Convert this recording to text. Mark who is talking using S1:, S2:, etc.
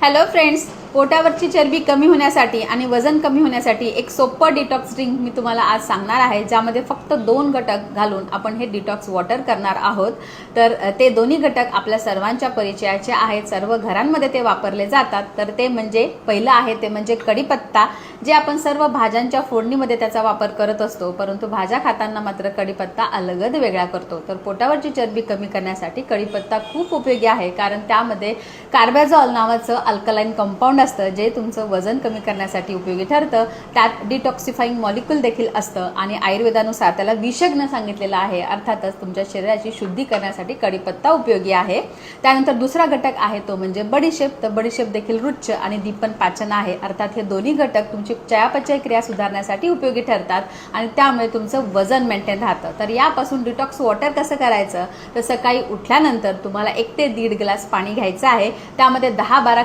S1: Hello friends, पोटावरची चरबी कमी होण्यासाठी आणि वजन कमी होण्यासाठी एक सोपं डिटॉक्स ड्रिंक मी तुम्हाला आज सांगणार आहे ज्यामध्ये फक्त दोन घटक घालून आपण हे डिटॉक्स वॉटर करणार आहोत. तर ते दोन्ही घटक आपल्या सर्वांच्या परिचयाचे आहेत. सर्व घरांमध्ये ते वापरले जातात. तर ते म्हणजे पहिलं आहे ते म्हणजे कढीपत्ता जे आपण सर्व भाज्यांच्या फोडणीमध्ये त्याचा वापर करत असतो. परंतु भाज्या खाताना मात्र कढीपत्ता अलगद वेगळा करतो. तर पोटावरची चरबी कमी करण्यासाठी कढीपत्ता खूप उपयोगी आहे. कारण त्यामध्ये कार्बॅझॉल नावाचं अल्कलाईन कंपाऊंड असतं जे तुमचं वजन कमी करण्यासाठी उपयोगी ठरतं. त्यात डिटॉक्सिफाईंग मॉलिक्युल देखील असतं आणि आयुर्वेदानुसार त्याला विषग्न सांगितलेलं आहे. अर्थातच तुमच्या शरीराची शुद्धी करण्यासाठी कडीपत्ता उपयोगी आहे. त्यानंतर दुसरा घटक आहे तो म्हणजे बडीशेप तर बडीशेप देखील रुच्च आणि दीपन पाचन आहे. अर्थात हे दोन्ही घटक तुमची चयापचय क्रिया सुधारण्यासाठी उपयोगी ठरतात आणि त्यामुळे तुमचं वजन मेंटेन राहतं. तर यापासून डिटॉक्स वॉटर कसं करायचं? तर सकाळी उठल्यानंतर तुम्हाला एक ते दीड ग्लास पाणी घ्यायचं आहे. त्यामध्ये दहा बारा